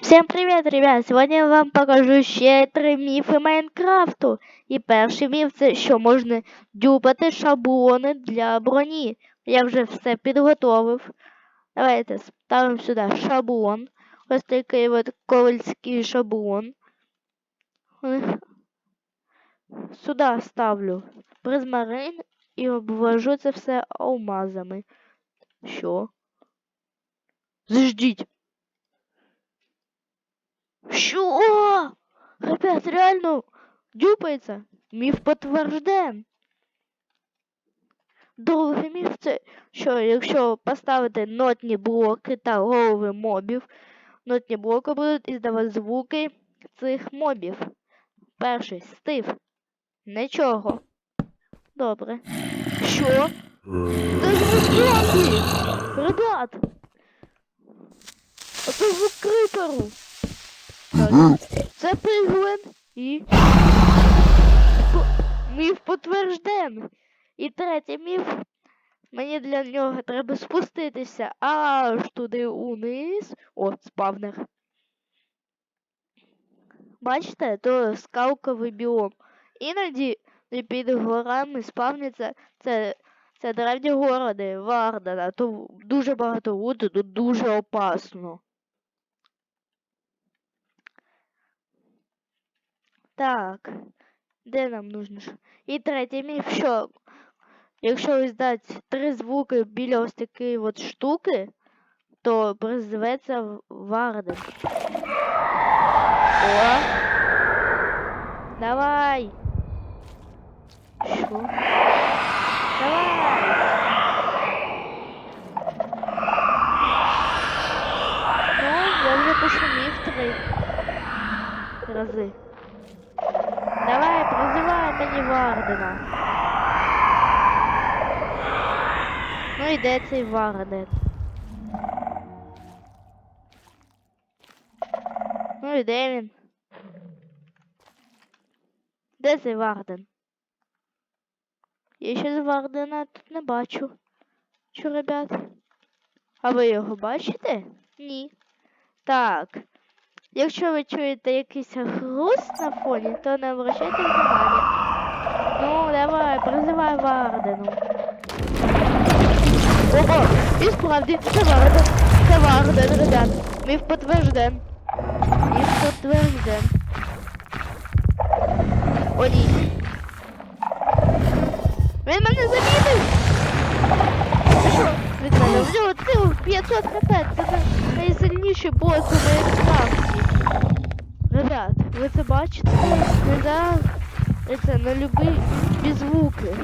Всем привет, ребят! Сьогодні я вам покажу ще три міфи Майнкрафту. І перший міф це що можна дюпати шаблони для броні. Я вже все підготовив. Давайте ставимо сюди шаблон. Ось такий от ковальський шаблон. Сюди ставлю призмарин і обвожу це все алмазами. Що? Заждіть. Що? Ребят, реально дюпається. Міф підтвержден. Другий міф це, що якщо поставити нотні блоки та голови мобів, нотні блоки будуть іздавати звуки цих мобів. Перший стив. Нічого. Добре. Що? Ребят! Оце звук криперу. Так, Це пиглин і міф підтверждений. І третій міф. Мені для нього треба спуститися аж туди униз. О, спавнер. Бачите, то скалковий біом. Іноді під горами спавняться це, це древні городи Вардена. То дуже багато луту, тут дуже опасно. Так, де нам нужно? ж? І третій міф, що якщо ось дати три звуки біля ось такої от штуки, то призветься в- Варден. О! Давай! Що? Давай! Ну, я вже пошумів три рази. Вардена. Ну і де цей Варден? Ну і де він? Де цей Варден? Я ще з Вардена тут не бачу. Що, ребят? А ви його бачите? Ні. Так. Якщо ви чуєте якийсь хруст на фоні, то не обращайте внимання. Ну, давай, призивай Вардену. Ого, і справді, це Варден. Це Варден, ребят. Міф підтвержден. Міф підтвержден. О, ні. Він мене замітив! Ти що? Від в нього цілих 500 хп. Це най- найсильніший бос у Майнкрафті. Ребят, ви це бачите? Не. Це на любі звуки.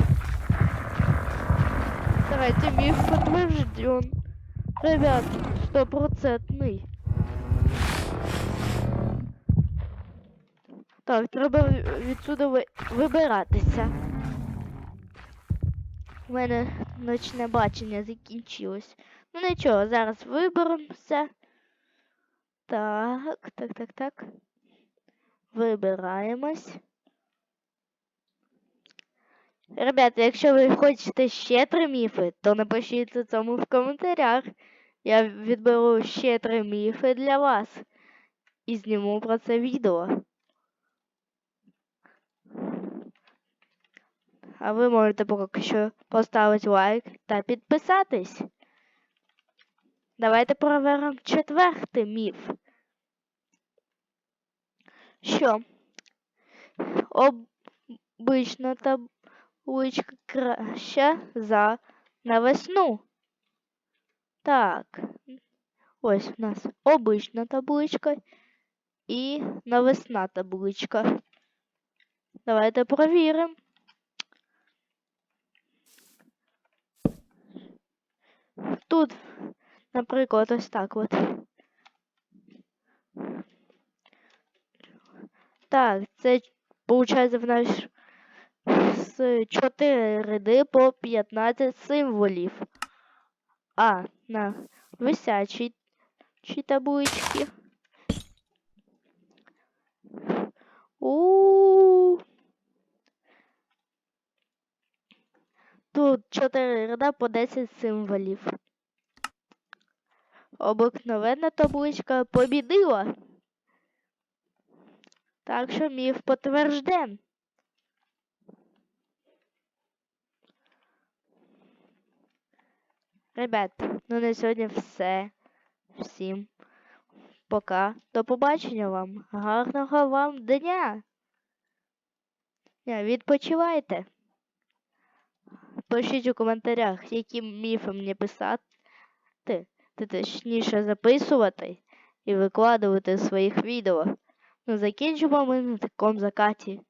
Давайте міф підтвержден. Ребят, стопроцентний. Так, треба відсюди ви... вибиратися. У мене ночне бачення закінчилось. Ну нічого, зараз виберемося. Так, так, так, так. Вибираємось. Ребята, якщо ви хочете ще три міфи, то напишіть цьому в коментарях. Я відберу ще три міфи для вас і зніму про це відео. А ви можете поки що поставити лайк та підписатись. Давайте проверимо четвертий міф. Що? Обична табличка краща за навесну. Так. Ось у нас обична табличка і навесна табличка. Давайте провіримо. Тут, наприклад, ось так от. Так, це виходить в нас з 4 ряди по 15 символів. А на висячій табличці. Тут 4 ряда по 10 символів. обикновенна табличка побідила. Так що міф потвержден. Ребят, ну на сьогодні все. Всім пока. До побачення вам. Гарного вам дня. Ня, Відпочивайте. Пишіть у коментарях, які міфи мені писати, ти точніше записувати і викладувати в своїх відео. Ну, закінчимо ми на такому закаті.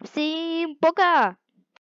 Всім пока!